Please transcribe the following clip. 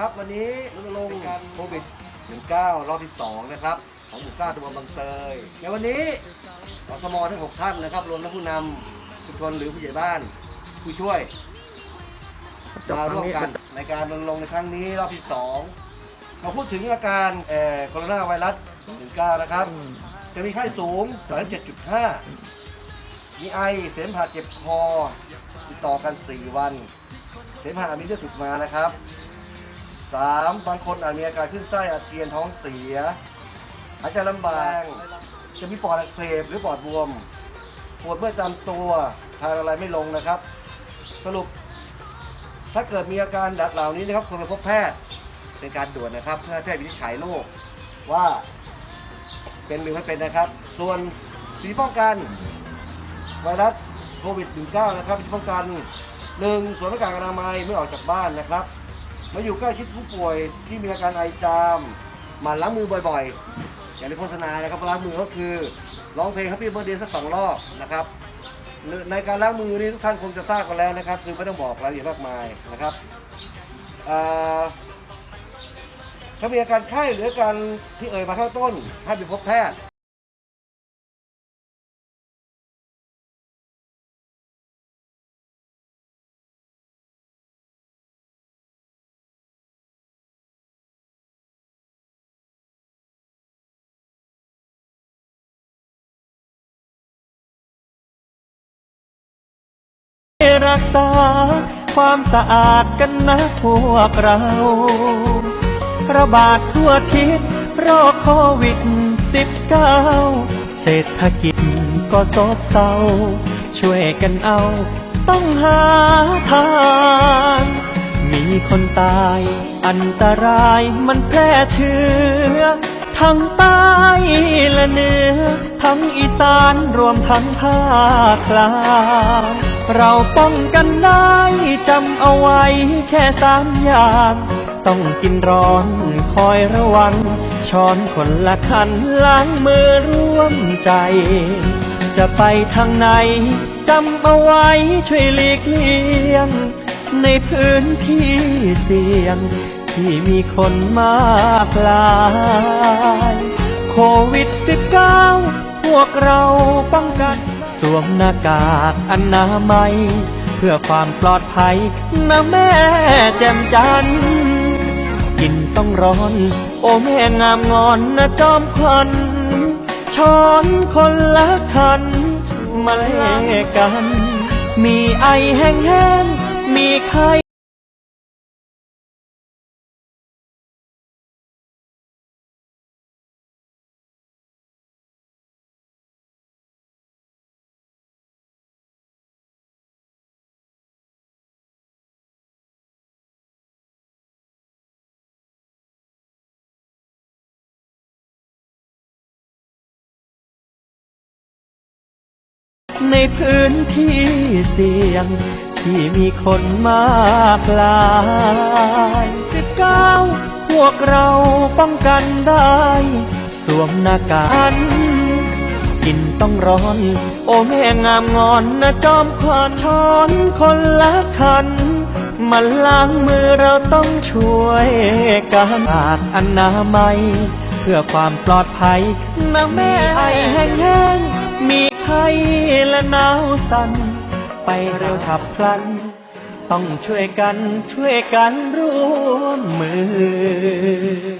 ครับ วันนี้รณรงค์การโควิด 19 รอบที่ 2 นะครับ ของหมู่เก้าตำบลบางเตย ในวันนี้อสมทั้ง 6 ท่านนะครับ รวมทั้งผู้นำชุมชนหรือผู้ใหญ่บ้าน ผู้ช่วย มาร่วมกันในการรณรงค์ในครั้งนี้รอบที่ 2 มาพูดถึงอาการเอ่อโคโรนาไวรัส 19 นะครับ จะมีไข้สูง 37.5 มีไอ เสมหะเจ็บคอ ติดต่อกัน 4 วัน เสมหะมีเลือดติดมานะครับ 3. บางคนอาจมีอาการขึ้นไส้อาเจียนท้องเสียหายใจลำบากจะมีปอดอักเสบหรือปอดบวม ปวดเมื่อยตามตัวทานอะไรไม่ลงนะครับ สรุป ถ้าเกิดมีอาการดัดเหล่านี้นะครับควรไปพบแพทย์เป็นการด่วนนะครับ เพื่อแพทย์วินิจฉัยโรคว่าเป็นหรือไม่เป็นนะครับ ส่วนวิธีป้องกันไวรัสโควิด -19 นะครับวิธีป้องกันหนึ่งสวมหน้ากากอนามัยเมื่อออกจากบ้านนะครับ มาอยู่ใกล้ชิดผู้ป่วยที่มีอาการไอจามหมั่นล้างมือบ่อยๆ อย่างในโฆษณานะครับล้างมือก็คือร้องเพลง Happy Birthday สักสองรอบนะครับในการล้างมือนี้ทุกท่านคงจะทราบกันแล้วนะครับ คือไม่ต้องบอกรายละเอียดมากมายนะครับถ้ามีอาการไข้หรืออาการที่เอ่ยมาข้างต้น ให้ไปพบแพทย์ รักษา ความสะอาดกันนะพวกเรา ระบาดทั่วทิศโรคโควิด19เศรษฐกิจก็ซบเซา ช่วยกันเอา ต้องหาทางมีคนตายอันตรายมันแพร่เชื้อ ทั้งใต้และเหนือ ทั้งอีสานรวมทั้งภาคกลาง เราป้องกันได้จำเอาไว้แค่สามอย่าง ต้องกินร้อนคอยระวัง ช้อนคนละคันล้างมือร่วมใจ จะไปทางไหนจำเอาไว้ช่วยหลีกเลี่ยง ในพื้นที่เสี่ยง ที่มีคนมากลายโควิด 19 พวกเราป้องกัน สวมหน้ากากอนามัย เพื่อความปลอดภัยนะแม่แจ่มจันทร์กินต้องร้อน โอ้แม่งามงอนนะจอมควันช้อนคนละคัน มาเลกัน มีไอแห้งๆมีไข้ ในพื้นที่เสี่ยง ที่มีคนมากลายสิบเก้าพวกเราป้องกันได้ สวมหน้ากากกินต้องร้อน โอ้แม่งามงอนนะจอมขวานช้อนคนละคันมาล้างมือเราต้องช่วยกันอาดอนามัย เพื่อความปลอดภัยนะแม่ไอแห้งๆ มีไข้และหนาวสัน่นไปเร็วฉับพลัน ต้องช่วยกันช่วยกันร่วมมือ